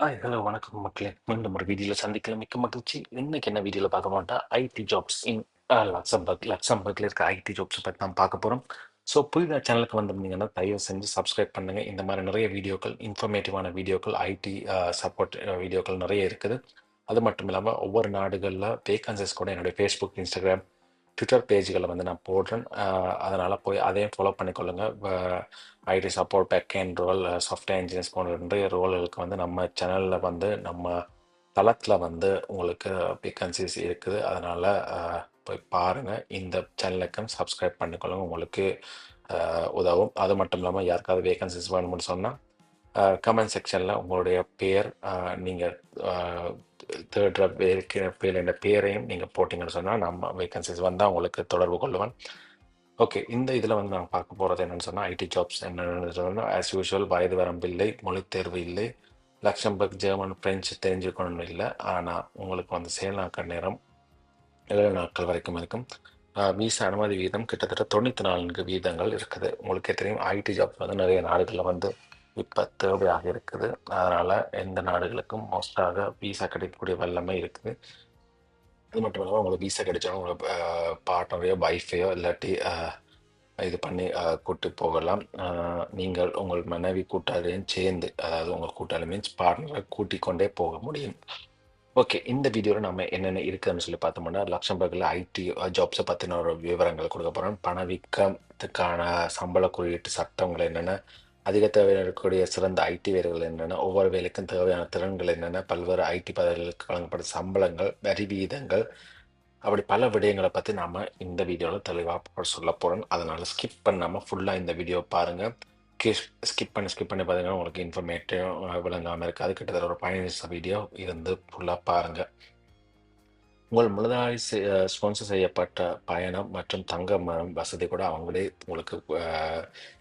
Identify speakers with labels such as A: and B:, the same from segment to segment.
A: Hi hello வணக்கம் மக்களே. மீண்டும் ஒரு வீடியோவில் சந்திக்கல மிக்க மகிழ்ச்சி. இன்னைக்கு என்ன வீடியோவில் பார்க்க மாட்டா ஐடி ஜாப்ஸ் இன் லக்சம்பர்க் லக்சம்பர்க்ல இருக்க ஐடி ஜாப்ஸ் பற்றி நான் பார்க்க போகிறோம் ஸோ புதிதாக சேனலுக்கு வந்திருந்தீங்கன்னா தயவு செஞ்சு சப்ஸ்கிரைப் பண்ணுங்கள் இந்த மாதிரி நிறைய வீடியோக்கள் இன்ஃபர்மேட்டிவான வீடியோக்கள் ஐடி சப்போர்ட் வீடியோக்கள் நிறைய இருக்குது. அது மட்டும் இல்லாமல் ஒவ்வொரு நாடுகளில் வேகன்சிஸ் கூட என்னுடைய ஃபேஸ்புக் இன்ஸ்டாகிராம் ட்விட்டர் பேஜ்களில் வந்து நான் போடுறேன். அதனால் போய் அதையும் ஃபாலோ பண்ணிக்கொள்ளுங்க. IT support backend role software engineers போன்ற நிறைய ரோல்களுக்கு வந்து நம்ம சேனலில் வந்து நம்ம தளத்தில் வந்து உங்களுக்கு வேக்கன்சிஸ் இருக்குது. அதனால் போய் பாருங்கள் இந்த சேனலுக்கும் சப்ஸ்கிரைப் பண்ணிக்கொள்ளுங்க. உங்களுக்கு உதவும். அது மட்டும் இல்லாமல் யாருக்காவது வேகன்சிஸ் வேணும்னு சொன்னால் கமெண்ட் செக்ஷனில் உங்களுடைய பேர் நீங்கள் தேர்ட் இருக்கிற பேர் என்ற பேரையும் நீங்கள் போட்டிங்கன்னு சொன்னால் நம்ம வேகன்சிஸ் வந்தால் உங்களுக்கு தொடர்பு கொள்ளுவேன். ஓகே இந்த இதில் வந்து நான் பார்க்க போகிறது என்னென்னு சொன்னால் ஐடி ஜாப்ஸ் என்னென்னு சொன்னால் ஆஸ் யூஷுவல் வயது வரம்பு இல்லை மொழித் தேர்வு இல்லை லக்ஷம்பர்க் ஜெர்மன் பிரெஞ்சு தெரிஞ்சுக்கணும்னு இல்லை. ஆனால் உங்களுக்கு வந்து செயலாக்க நேரம் ஏழு நாட்கள் வரைக்கும் இருக்கும். விசா அனுமதி வீதம் கிட்டத்தட்ட தொண்ணூற்றி நான்கு வீதங்கள் இருக்குது. உங்களுக்கே தெரியும் ஐடி ஜாப்ஸ் வந்து நிறைய நாடுகளில் வந்து இப்போ தேவையாக இருக்குது. அதனால் எந்த நாடுகளுக்கும் மோஸ்டாக விசா கிடைக்கக்கூடிய வல்லமை இருக்குது. அது மட்டும் இல்லாமல் உங்களுக்கு விசா கிடைச்சாலும் உங்களை பார்ட்னரையோ வைஃபையோ இல்லாட்டி இது பண்ணி கூட்டு போகலாம். நீங்கள் உங்கள் மனைவி கூட்டாளியும் சேர்ந்து அதாவது உங்கள் கூட்டாளி மீன்ஸ் பார்ட்னரை கூட்டிக் கொண்டே போக முடியும். ஓகே இந்த வீடியோவில் நம்ம என்னென்ன இருக்குதுன்னு சொல்லி பார்த்தோம்னா லக்ஷம்பர்கில் ஐடி ஜாப்ஸை பற்றின ஒரு விவரங்கள் கொடுக்க போகிறோம் பணவீக்கத்துக்கான சம்பள குறியீட்டு சட்டங்கள் என்னென்ன அதிக தேவையான இருக்கக்கூடிய சிறந்த ஐடி வீரர்கள் என்னென்ன ஒவ்வொரு வேலைக்கும் தேவையான திறன்கள் என்னென்ன பல்வேறு ஐடி பதவிகளுக்கு வழங்கப்படும் சம்பளங்கள் வரி விகிதங்கள். அப்படி பல விடயங்களை பற்றி நாம் இந்த வீடியோவில் தெளிவாக சொல்ல போகிறோம் அதனால் ஸ்கிப் பண்ணாமல் ஃபுல்லாக இந்த வீடியோ பாருங்கள் ஸ்கிப் பண்ணி ஸ்கிப் பண்ணி பார்த்தீங்கன்னா உங்களுக்கு இன்ஃபர்மேட்டிவ் விளங்காமல் இருக்காது கிட்டத்தட்ட ஒரு பதினஞ்சு வீடியோ இருந்து ஃபுல்லாக பாருங்கள் உங்கள் முழுதாய் ஸ்பான்சர் செய்யப்பட்ட பயணம் மற்றும் தங்க வசதி கூட அவங்களே உங்களுக்கு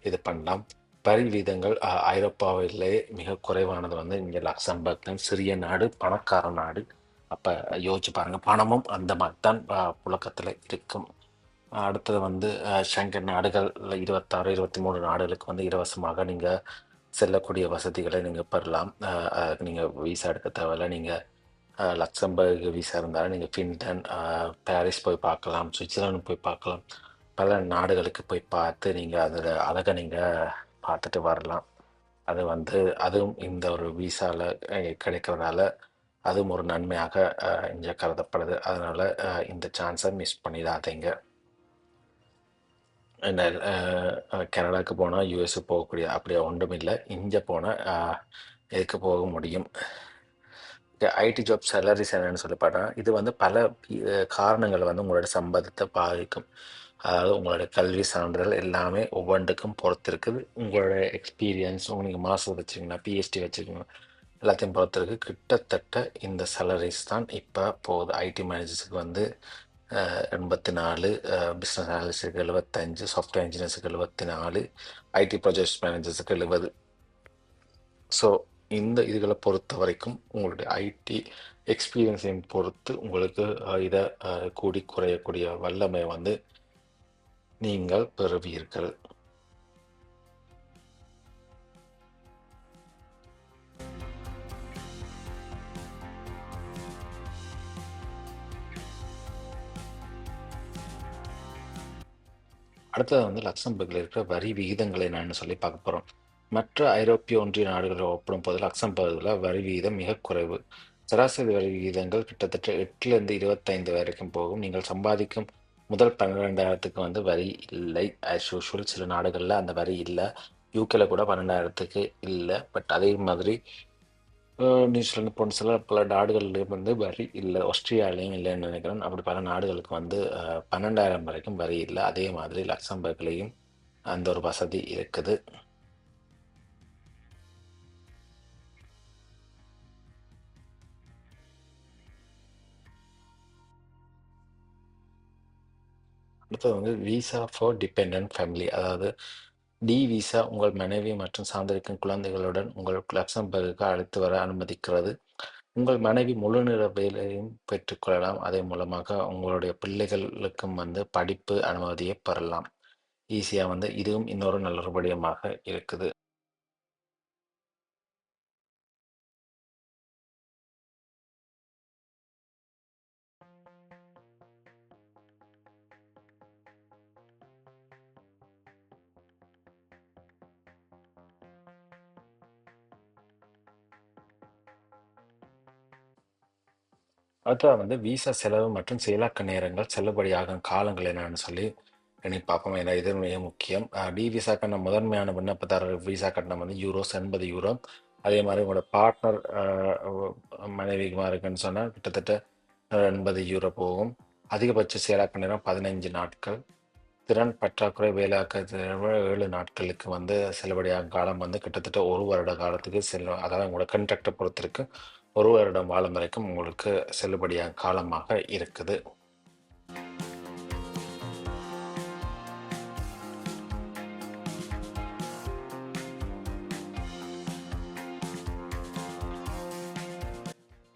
A: இது பண்ணலாம். வரி வீதங்கள் அஹ், ஐரோப்பாவிலே மிக குறைவானது வந்து இங்கே லக்சம்பர்க் தான். சிறிய நாடு பணக்கார நாடு. அப்போ யோசிச்சு பாருங்கள் பணமும் அந்த மாதிரி தான் புழக்கத்தில் இருக்கும். அடுத்தது வந்து அஹ், ஷெங்கன் நாடுகள் இருபத்தாறு இருபத்தி மூணு நாடுகளுக்கு வந்து இலவசமாக நீங்கள் செல்லக்கூடிய வசதிகளை நீங்கள் பெறலாம். நீங்கள் விசா எடுக்க தேவையில்ல. நீங்கள் லக்சம்பர்க் விசா இருந்தாலும் நீங்கள் ஃபின்டன் பாரிஸ் போய் பார்க்கலாம் சுவிட்சர்லாந்து போய் பார்க்கலாம். பல நாடுகளுக்கு போய் பார்த்து நீங்கள் அதில் அழகை நீங்கள் பார்த்துட்டு வரலாம். அது வந்து அதுவும் இந்த ஒரு விசாவில் கிடைக்கிறதுனால அதுவும் ஒரு நன்மையாக இங்கே கருதப்படுது. அதனால் இந்த சான்ஸை மிஸ் பண்ணிடாதீங்க. கனடாவுக்கு போனால் யூஎஸ் போகக்கூடிய அப்படியே ஒன்றும் இல்லை இங்கே போனால் எதுக்கு போக முடியும்? ஐடி ஜாப் சேலரிஸ் என்னென்னு சொல்லி பார்த்தா இது வந்து பல காரணங்கள் வந்து உங்களோட சம்பளத்தை பாதிக்கும். அதாவது உங்களோட கல்வி சான்றிதழ் எல்லாமே ஒவ்வொன்றுக்கும் பொறுத்து இருக்குது உங்களோட எக்ஸ்பீரியன்ஸ் நீங்கள் மாதம் வச்சுருக்கீங்கன்னா பிஹெச்டி வச்சுருக்கீங்க எல்லாத்தையும் பொறுத்திருக்கு. கிட்டத்தட்ட இந்த சேலரிஸ் தான் இப்போ போகுது. ஐடி மேனேஜர்ஸுக்கு வந்து எண்பத்தி நாலு பிஸ்னஸ் அனாலிஸ்டுக்கு எழுபத்தஞ்சு சாஃப்ட்வேர் இன்ஜினியர்ஸுக்கு எழுபத்தி நாலு ஐடி ப்ராஜெக்ட் மேனேஜர்ஸுக்கு எழுபது ஸோ இந்த இதுகளை பொறுத்த வரைக்கும் உங்களுடைய ஐடி எக்ஸ்பீரியன்ஸையும் பொறுத்து உங்களுக்கு இதை கூடி குறையக்கூடிய வல்லமை வந்து நீங்கள் பெறுவீர்கள். அடுத்தது வந்து லக்சம்பர்கில் இருக்கிற வரி விகிதங்களை நான் சொல்லி பார்க்க போகிறோம் மற்ற ஐரோப்பிய ஒன்றிய நாடுகளை ஒப்பிடும் போது லக்சம்பர்கில் வரி விகிதம் மிக குறைவு. சராசரி வரி விகிதங்கள் கிட்டத்தட்ட எட்டுலேருந்து இருபத்தைந்து வரைக்கும் போகும். நீங்கள் சம்பாதிக்கும் முதல் பன்னிரெண்டாயிரத்துக்கு வந்து வரி இல்லை. ஆஸ் யூஷுவல் சில நாடுகளில் அந்த வரி இல்லை. யூகேல கூட பன்னெண்டாயிரத்துக்கு இல்லை. பட் அதே மாதிரி நியூசிலாந்து போன்ற சில பல நாடுகள்லேயும் வந்து வரி இல்லை. ஆஸ்திரேலியாலையும் இல்லைன்னு நினைக்கிறேன். அப்படி பல நாடுகளுக்கு வந்து பன்னெண்டாயிரம் வரைக்கும் வரி இல்லை. அதே மாதிரி லக்சம்பர்க்லேயும் அந்த ஒரு வசதி இருக்குது. அடுத்தது வந்து விசா ஃபார் டிபெண்ட் ஃபேமிலி அதாவது டி விசா உங்கள் மனைவி மற்றும் சார்ந்திருக்கும் குழந்தைகளுடன் உங்கள் லக்சம்பர்க்கு அழைத்து வர அனுமதிக்கிறது. உங்கள் மனைவி முழு நிற வேலையும் பெற்றுக்கொள்ளலாம் அதன் மூலமாக உங்களுடைய பிள்ளைகளுக்கும் வந்து படிப்பு அனுமதியை பெறலாம். ஈஸியாக வந்து இதுவும் இன்னொரு நல்லபடியமாக இருக்குது. அடுத்ததா வந்து விசா செலவு மற்றும் செயலாக்க நேரங்கள் செல்லுபடியாகும் காலங்கள் என்னன்னு சொல்லி எண்ணி பார்ப்போம். ஏன்னா இது மிக முக்கியம். டி விசா விசாக்கான முதன்மையான விண்ணப்பதாரர் விசா கட்டணம் வந்து யூரோஸ் எண்பது யூரோ அதே மாதிரி உங்களோட பார்ட்னர் மனைவிக்குமா இருக்குன்னு சொன்னால் கிட்டத்தட்ட எண்பது யூரோ போகும். அதிகபட்ச செயலாக்க நேரம் பதினைஞ்சு நாட்கள். திறன் பற்றாக்குறை வேலையாக்க ஏழு நாட்களுக்கு வந்து செல்லுபடியாகும் காலம் வந்து கிட்டத்தட்ட ஒரு வருட காலத்துக்கு செல்லும். அதாவது உங்களோட கண்ட்ராக்டை பொறுத்திருக்கு ஒரு வருடம் வாழும் வரைக்கும் உங்களுக்கு செல்லுபடியாக காலமாக இருக்குது.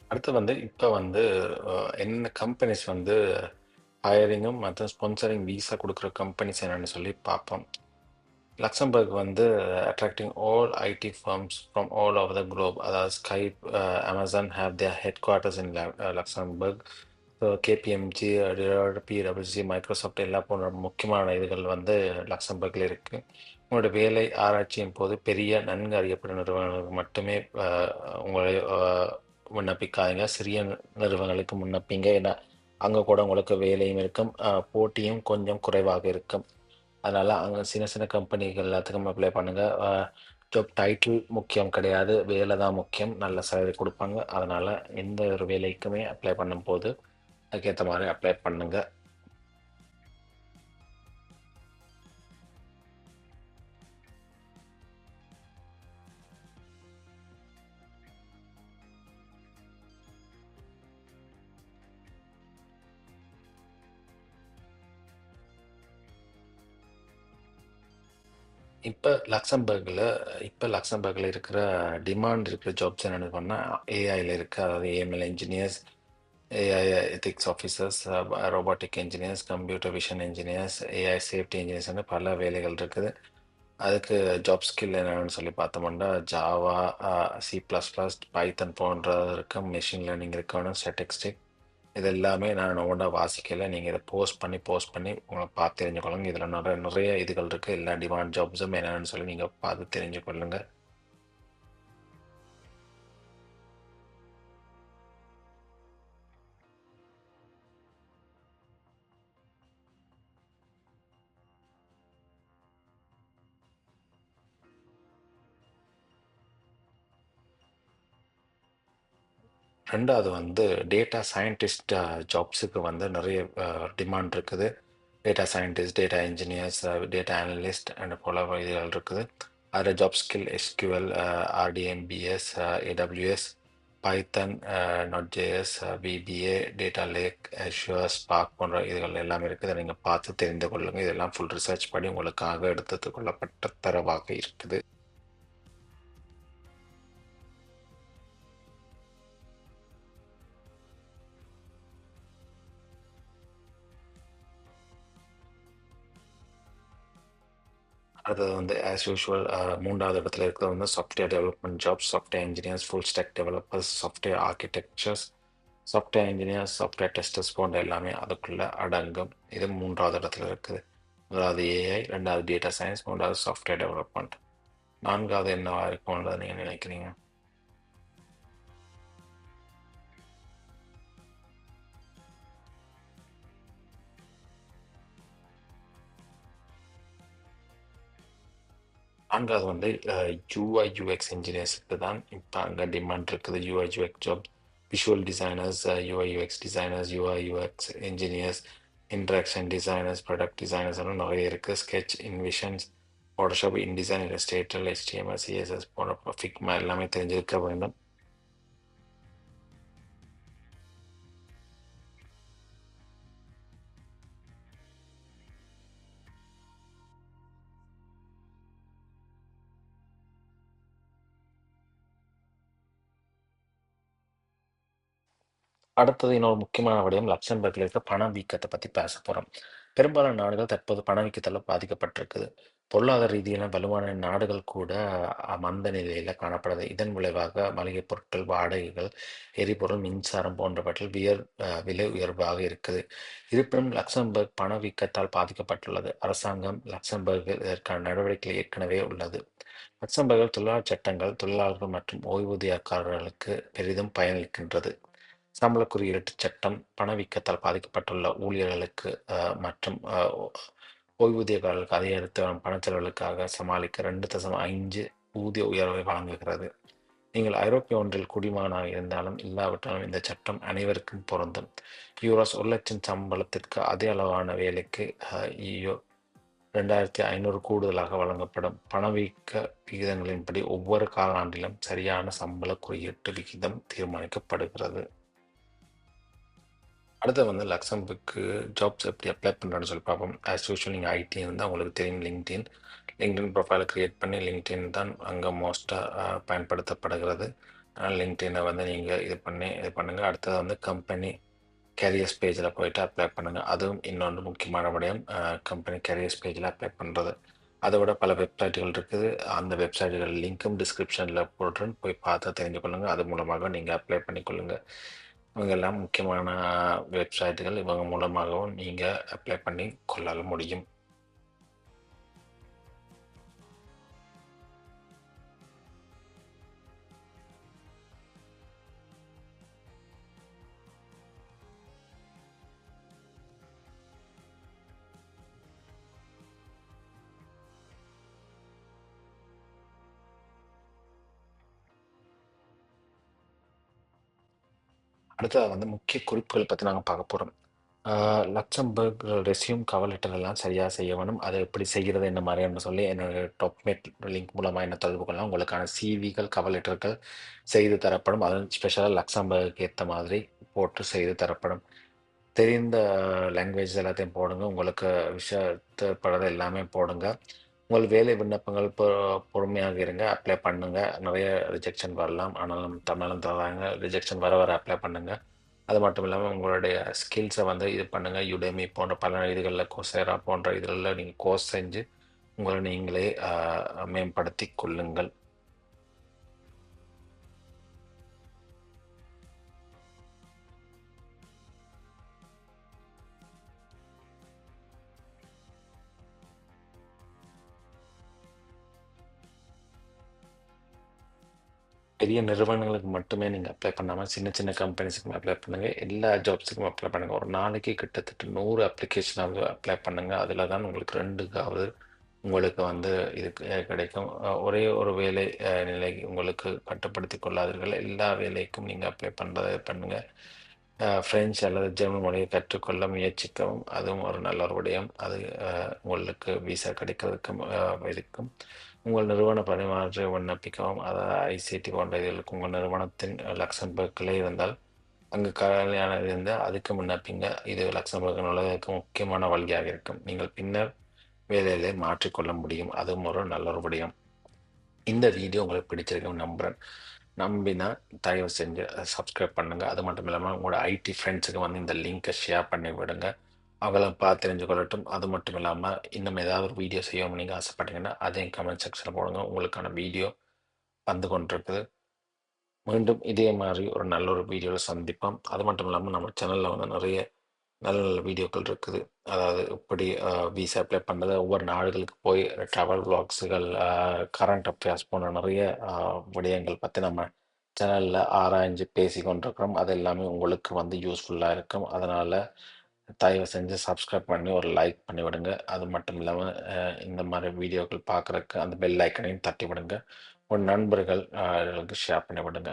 A: அடுத்து வந்து இப்போ வந்து என்னென்ன என்ன கம்பெனிஸ் வந்து ஹையரிங்கும் மற்றும் ஸ்பான்சரிங் வீசா கொடுக்குற கம்பெனிஸ் என்னென்னு சொல்லி பார்ப்போம். லக்சம்பர்க் வந்து attracting all IT firms from all over the globe அதாவது Skype Amazon have their headquarters in Luxembourg so KPMG PWC Microsoft எல்லா போன்ற முக்கியமான இதுகள் வந்து லக்சம்பர்கில் இருக்குது உங்களோட வேலை ஆராய்ச்சியின் போது பெரிய நன்கு அறியப்பட்ட நிறுவனங்களுக்கு மட்டுமே uh, உங்களை uh, விண்ணப்பிக்காதீங்க. சிறிய நிறுவனங்களுக்கு முன்னப்பிங்க ஏன்னா அங்கே கூட உங்களுக்கு வேலையும் இருக்கும். Uh, போட்டியும் கொஞ்சம் குறைவாக இருக்கும். அதனால் அங்கே சின்ன சின்ன கம்பெனிகள் எல்லாத்துக்கும் அப்ளை பண்ணுங்கள் ஜாப் டைட்டில் முக்கியம் கிடையாது. வேலை தான் முக்கியம். நல்ல சேலரி கொடுப்பாங்க. அதனால் எந்த ஒரு வேலைக்குமே அப்ளை பண்ணும்போது அதுக்கேற்ற மாதிரி அப்ளை பண்ணுங்கள் இப்போ லக்சம்பர்கில் இப்போ லக்சம்பர்கில் இருக்கிற டிமாண்ட் இருக்கிற ஜாப்ஸ் என்னென்னு பண்ணால் ஏஐயில் இருக்குது அதாவது AML engineers AI ethics officers robotic engineers computer vision engineers AI safety இன்ஜினியர்ஸ்னு பல வேலைகள் இருக்குது. அதுக்கு ஜாப் ஸ்கில் என்னென்னு சொல்லி பார்த்தோம்னா Java C plus plus Python போன்ற இருக்கும் மெஷின் லேர்னிங் இருக்கணும் ஸ்டாட்டிஸ்டிக் இது எல்லாமே நான் ஒன்றா வாசிக்கல நீங்கள் இதை போஸ்ட் பண்ணி போஸ்ட் பண்ணி உங்களை பார்த்து தெரிஞ்சுக்கொள்ளுங்க. இதில் நிறைய நிறைய இதுகள் இருக்குது எல்லா டிமாண்ட் ஜாப்ஸும் என்னென்னு சொல்லி நீங்கள் பார்த்து தெரிஞ்சுக்கொள்ளுங்கள் ரெண்டாவது வந்து டேட்டா சயின்டிஸ்ட் ஜாப்ஸுக்கு வந்து நிறைய டிமாண்ட் இருக்குது. Data scientist data engineers data analyst and போல இதுகள் இருக்குது. அதில் job skill SQL RDBMS AWS Python node JS BPA data lake sure spark போன்ற இதுகள் எல்லாமே இருக்குது. நீங்கள் பார்த்து தெரிந்து கொள்ளுங்கள் இதெல்லாம் ஃபுல் ரிசர்ச் பண்ணி உங்களுக்காக எடுத்து கொள்ளப்பட்ட தரவாக இருக்குது. அடுத்தது வந்து ஆஸ் யூஷுவல் மூன்றாவது இடத்துல இருக்கிறது வந்து software development jobs software engineers full stack developers software architectures software engineers software testers போன்ற எல்லாமே அதுக்குள்ள அடங்கும். இது மூன்றாவது இடத்துல இருக்குது. முதலாவது ஏஐ ரெண்டாவது டேட்டா சயின்ஸ் மூன்றாவது சாஃப்ட்வேர் டெவலப்மெண்ட் நான்காவது என்னவாக இருக்கும்ன்றதை நீங்கள் நினைக்கிறீங்க? நான்காவது வந்து யூஐ யூஎக்ஸ் இன்ஜினியர்ஸுக்கு தான் இப்போ அங்கே டிமாண்ட் இருக்குது. UI UX job visual designers UI UX designers UI UX engineers interaction designers product designers எல்லாம் நிறைய இருக்குது ஸ்கெச் இன்விஷன்ஸ் ஃபோட்டோஷாப் இன்டிசைன் ஸ்டேட்டல் ஹெச்டிஎம்எஸ் சிஎஸ்எஸ் போன்ற ஃபிக்மா எல்லாமே தெரிஞ்சிருக்க வேண்டும். அடுத்தது இன்னொரு முக்கியமான விடயம் லக்சம்பர்கில் இருக்க பணவீக்கத்தை பற்றி பேச போகிறோம் பெரும்பாலான நாடுகள் தற்போது பணவீக்கத்தால் பாதிக்கப்பட்டிருக்குது. பொருளாதார ரீதியான வலுவான நாடுகள் கூட அஹ், மந்த நிலையில் காணப்படுது. இதன் விளைவாக மளிகைப் பொருட்கள் வாடகைகள் எரிபொருள் மின்சாரம் போன்றவற்றில் உயர் அஹ், விலை உயர்வாக இருக்குது. இருப்பினும் லக்சம்பர்க் பணவீக்கத்தால் பாதிக்கப்பட்டுள்ளது. அரசாங்கம் லக்சம்பர்கில் இதற்கான நடவடிக்கை ஏற்கனவே உள்ளது. லக்சம்பர்கில் தொழிலாளர் சட்டங்கள் தொழிலாளர்கள் மற்றும் ஓய்வூதியக்காரர்களுக்கு பெரிதும் பயனளிக்கின்றது. சம்பள குறியீட்டு சட்டம் பணவீக்கத்தால் பாதிக்கப்பட்டுள்ள ஊழியர்களுக்கு மற்றும் ஓய்வூதியக்காரர்களுக்கு அதிகரித்து வரும் பணச்செலவுகளுக்காக சமாளிக்க ரெண்டு தசம் ஐந்து ஊதிய உயர்வை வழங்குகிறது. நீங்கள் ஐரோப்பிய ஒன்றில் குடிமகனாக இருந்தாலும் இல்லாவிட்டாலும் இந்த சட்டம் அனைவருக்கும் பொருந்தும். யூரோஸ் ஒரு லட்சம் சம்பளத்திற்கு அதே அளவான வேலைக்கு அஹ், ஈயோ ரெண்டாயிரத்தி ஐநூறு கூடுதலாக வழங்கப்படும். பணவீக்க விகிதங்களின்படி ஒவ்வொரு காலாண்டிலும் சரியான சம்பள குறியீட்டு விகிதம் தீர்மானிக்கப்படுகிறது. அடுத்து வந்து லக்சம்பர்க்கு ஜாப்ஸ் எப்படி அப்ளை பண்ணுறேன்னு சொல்லி பார்ப்போம். ஆஸ் யூஷுவல் நீங்கள் ஐடி இருந்தால் உங்களுக்கு தெரியும் லிங்க்டின் லிங்க்டின் ப்ரொஃபைலை க்ரியேட் பண்ணி லிங்க்டின் தான் அங்கே மோஸ்ட்டாக பயன்படுத்தப்படுகிறது. லிங்க்டினை வந்து நீங்கள் இது பண்ணி இது பண்ணுங்கள் அடுத்தது வந்து கம்பெனி கேரியர்ஸ் பேஜில் போயிட்டு அப்ளை பண்ணுங்கள் அதுவும் இன்னொன்று முக்கியமான விடயம் கம்பெனி கேரியர்ஸ் பேஜில் அப்ளை பண்ணுறது அதை விட பல வெப்சைட்டுகள் இருக்குது. அந்த வெப்சைட்டுகள் லிங்க்கும் டிஸ்கிரிப்ஷனில் போட்டுருன்னு போய் பார்த்து தெரிஞ்சு கொள்ளுங்கள் அது மூலமாக நீங்கள் அப்ளை பண்ணிக்கொள்ளுங்கள் இவங்கெல்லாம் முக்கியமான வெப்சைட்டுகள் இவங்க மூலமாகவும் நீங்கள் அப்ளை பண்ணி கொள்ள முடியும். அடுத்தது வந்து முக்கிய குறிப்புகள் பற்றி நாங்கள் பார்க்க போகிறோம் லக்சம்பர்க் ரெஸ்யூம் கவர் லெட்டர் எல்லாம் சரியாக செய்ய வேணும். அதை எப்படி செய்கிறது என்ன மாதிரின்னு சொல்லி என்னோட டாப்மேட் லிங்க் மூலமாக என்ன தொடர்பு கொள்ளலாம் உங்களுக்கான சிவிகள் கவர் லெட்டர்கள் செய்து தரப்படும். அதுவும் ஸ்பெஷலாக லக்சம்பர்க்கு ஏற்ற மாதிரி போட்டு செய்து தரப்படும். தெரிந்த லாங்குவேஜ் எல்லாத்தையும் போடுங்க. உங்களுக்கு விஷயப்படுறது எல்லாமே போடுங்க. உங்கள் வேலை விண்ணப்பங்கள் பொ பொறுமையாக இருங்க அப்ளை பண்ணுங்க. நிறைய ரிஜெக்ஷன் வரலாம். ஆனாலும் தமிழும் தராங்க. ரிஜெக்ஷன் வர வர அப்ளை பண்ணுங்க. அது மட்டும் இல்லாமல் உங்களுடைய ஸ்கில்ஸை வந்து இது பண்ணுங்க. யுடேமி போன்ற பல இதுகளில் கோசேரா போன்ற இதில் நீங்கள் கோர்ஸ் செஞ்சு உங்களை நீங்களே மேம்படுத்தி கொள்ளுங்கள். பெரிய நிறுவனங்களுக்கு மட்டுமே நீங்கள் அப்ளை பண்ணாமல் சின்ன சின்ன கம்பெனிஸுக்கும் அப்ளை பண்ணுங்கள் எல்லா ஜாப்ஸுக்கும் அப்ளை பண்ணுங்கள் ஒரு நாளைக்கு கிட்டத்தட்ட நூறு அப்ளிகேஷனாவது அப்ளை பண்ணுங்கள் அதில் தான் உங்களுக்கு ரெண்டுக்காவது உங்களுக்கு வந்து இது கிடைக்கும். ஒரே ஒரு வேலை நிலை உங்களுக்கு கட்டுப்படுத்தி கொள்ளாதீர்கள். எல்லா வேலைக்கும் நீங்கள் அப்ளை பண்ணுறதை பண்ணுங்கள் ஃப்ரெஞ்ச் அல்லது ஜெர்மன் மொழியை கற்றுக்கொள்ள முயற்சிக்கவும். அதுவும் ஒரு நல்ல ஒரு விடயம். அது உங்களுக்கு விசா கிடைக்கிறதுக்கும் இருக்கும். உங்கள் நிறுவன பரிமாற்ற விண்ணப்பிக்கவும். அதாவது ஐசிடி போன்ற இதுகளுக்கு உங்கள் நிறுவனத்தின் லக்சம்பர்க்கில் இருந்தால் அங்கு கல்யாணம் இருந்தால் அதுக்கு விண்ணப்பிங்க. இது லக்சம்பர்க் நுழைவதற்கு முக்கியமான வழியாக இருக்கும். நீங்கள் பின்னர் வேலையிலே மாற்றிக்கொள்ள முடியும். அதுவும் ஒரு நல்ல ஒரு விடயம். இந்த வீடியோ உங்களுக்கு பிடிச்சிருக்கும் நம்புகிறேன் நம்பினா தயவு செஞ்சு சப்ஸ்கிரைப் பண்ணுங்கள் அது மட்டும் இல்லாமல் உங்களோட ஐடி ஃப்ரெண்ட்ஸுக்கு வந்து இந்த லிங்க்கை ஷேர் பண்ணி விடுங்க அவங்கள பார்த்து தெரிஞ்சு கொள்ளட்டும் அது மட்டும் இல்லாமல் இன்னும் ஏதாவது ஒரு வீடியோ செய்யணும்னு நீங்கள் ஆசைப்பட்டீங்கன்னா அதையும் கமெண்ட் செக்ஷனில் போடுங்க. உங்களுக்கான வீடியோ வந்து கொண்டிருக்குது. மீண்டும் இதே மாதிரி ஒரு நல்ல ஒரு வீடியோவில் சந்திப்போம். அது மட்டும் இல்லாமல் நம்ம சேனலில் வந்து நிறைய நல்ல நல்ல வீடியோக்கள் இருக்குது. அதாவது இப்படி விசா அப்ளை பண்ணுறது ஒவ்வொரு நாடுகளுக்கு போய் ட்ராவல் பிளாக்ஸுகள் கரண்ட் அஃபேர்ஸ் போன்ற நிறைய விடயங்கள் பற்றி நம்ம சேனலில் ஆராய்ஞ்சு பேசி கொண்டிருக்கிறோம் அது எல்லாமே உங்களுக்கு வந்து யூஸ்ஃபுல்லாக இருக்கும். அதனால் தயவு செஞ்சு சப்ஸ்கிரைப் பண்ணி ஒரு லைக் பண்ணி விடுங்க அது மட்டும் இல்லாமல் இந்த மாதிரி வீடியோக்கள் பார்க்குறக்கு அந்த பெல் ஐக்கனையும் தட்டி விடுங்க உன் நண்பர்கள் ஷேர் பண்ணி விடுங்க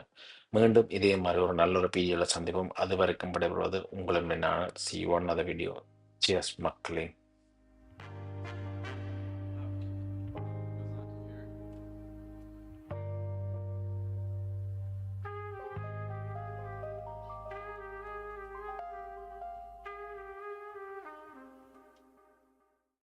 A: மீண்டும் இதே மாதிரி ஒரு நல்ல ஒரு வீடியோவில் சந்திப்போம். அது வரைக்கும் விடைபெறுவது உங்களுமே நான் சி ஒன் அந்த வீடியோ சியர்ஸ் மக்களே.